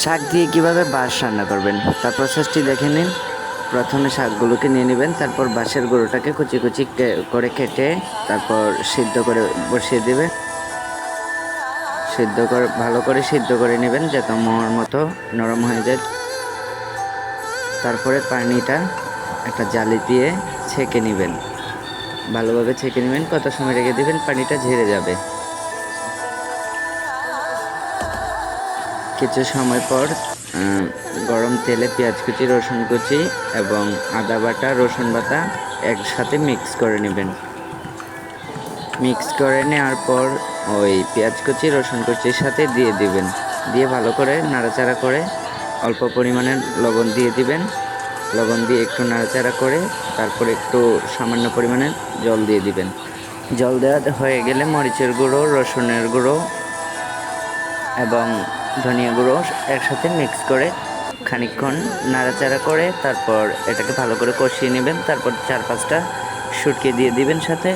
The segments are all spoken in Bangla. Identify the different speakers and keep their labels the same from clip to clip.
Speaker 1: শাক দিয়ে কীভাবে বাঁশ রান্না করবেন? তার প্রসেসটি দেখে নিন। প্রথমে শাকগুলোকে নিয়ে নেবেন, তারপর বাঁশের গুঁড়োটাকে কুচি কুচি করে কেটে তারপর সিদ্ধ করে বসিয়ে দেবে সিদ্ধ করে, ভালো করে সিদ্ধ করে নেবেন যাতে মোহর মতো নরম হয়ে যায়। তারপরে পানিটা একটা জালি দিয়ে ছেঁকে নেবেন। ভালোভাবে ছেঁকে নেবেন, কত সময় রেখে দিবেন, পানিটা ঝেড়ে যাবে। কিছু সময় পর গরম তেলে পেঁয়াজ কুচি, রসুন কুচি এবং আদা বাটা, রসুন বাটা একসাথে মিক্স করে নেবেন। মিক্স করে নেওয়ার পর ওই পেঁয়াজ কুচি, রসুন কুচির সাথে দিয়ে দিবেন। দিয়ে ভালো করে নাড়াচাড়া করে অল্প পরিমাণে লবণ দিয়ে দিবেন। লবণ দিয়ে একটু নাড়াচাড়া করে তারপর একটু সামান্য পরিমাণে জল দিয়ে দিবেন। জল দেওয়া হয়ে গেলে মরিচের গুঁড়ো, রসুনের গুঁড়ো এবং ধনিয়া গুঁড়ো একসাথে মিক্স করে খানিকক্ষণ নাড়াচাড়া করে তারপর এটাকে ভালো করে কষিয়ে নেবেন। তারপর চার পাঁচটা শুটকি দিয়ে দিবেন সাথে।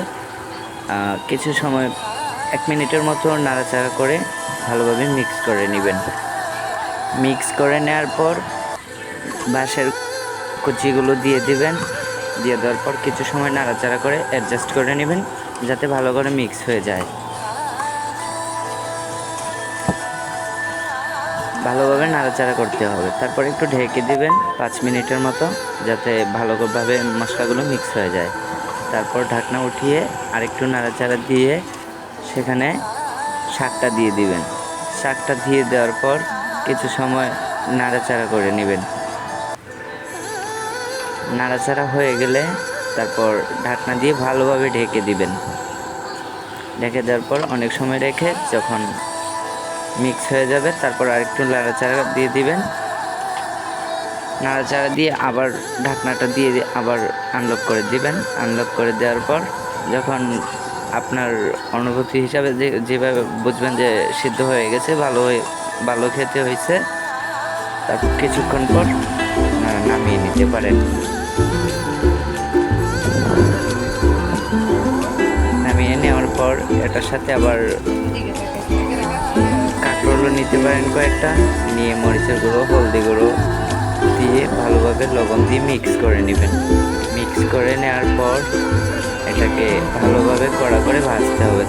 Speaker 1: কিছু সময় এক মিনিটের মতো নাড়াচাড়া করে ভালোভাবে মিক্স করে নেবেন। মিক্স করে নেওয়ার পর বাঁশের কুচিগুলো দিয়ে দিবেন। দিয়ে দেওয়ার পর কিছু সময় নাড়াচাড়া করে অ্যাডজাস্ট করে নেবেন যাতে ভালো করে মিক্স হয়ে যায়। ভালোভাবে নাড়াচাড়া করতে হবে। তারপর একটু ঢেকে দিবেন পাঁচ মিনিটের মতো, যাতে ভালোভাবে মশলাগুলো মিক্স হয়ে যায়। তারপর ঢাকনা উঠিয়ে আরেকটু নাড়াচাড়া দিয়ে সেখানে শাকটা দিয়ে দিবেন। শাকটা দিয়ে দেওয়ার পর কিছু সময় নাড়াচাড়া করে নেবেন। নাড়াচাড়া হয়ে গেলে তারপর ঢাকনা দিয়ে ভালোভাবে ঢেকে দিবেন। ঢেকে দেওয়ার পর অনেক সময় রেখে যখন মিক্স হয়ে যাবে। তারপর আরেকটু নাড়াচাড়া দিয়ে দিবেন। নাড়াচাড়া দিয়ে আবার ঢাকনাটা দিয়ে আবার আনলক করে দিবেন। আনলক করে দেওয়ার পর যখন আপনার অনুভূতি হিসাবে যে যেভাবে বুঝবেন যে সিদ্ধ হয়ে গেছে, ভালো হয়ে ভালো খেতে হয়েছে তারপর কিছুক্ষণ পর নামিয়ে নিতে পারেন। নামিয়ে নেওয়ার পর এটার সাথে আবার নিতে পারেন কয়েকটা। নিয়ে মরিচের গুঁড়ো, হলদি গুঁড়ো দিয়ে ভালোভাবে লবণ দিয়ে মিক্স করে নেবেন। মিক্স করে নেওয়ার পর এটাকে ভালোভাবে কড়া করে ভাজতে হবে।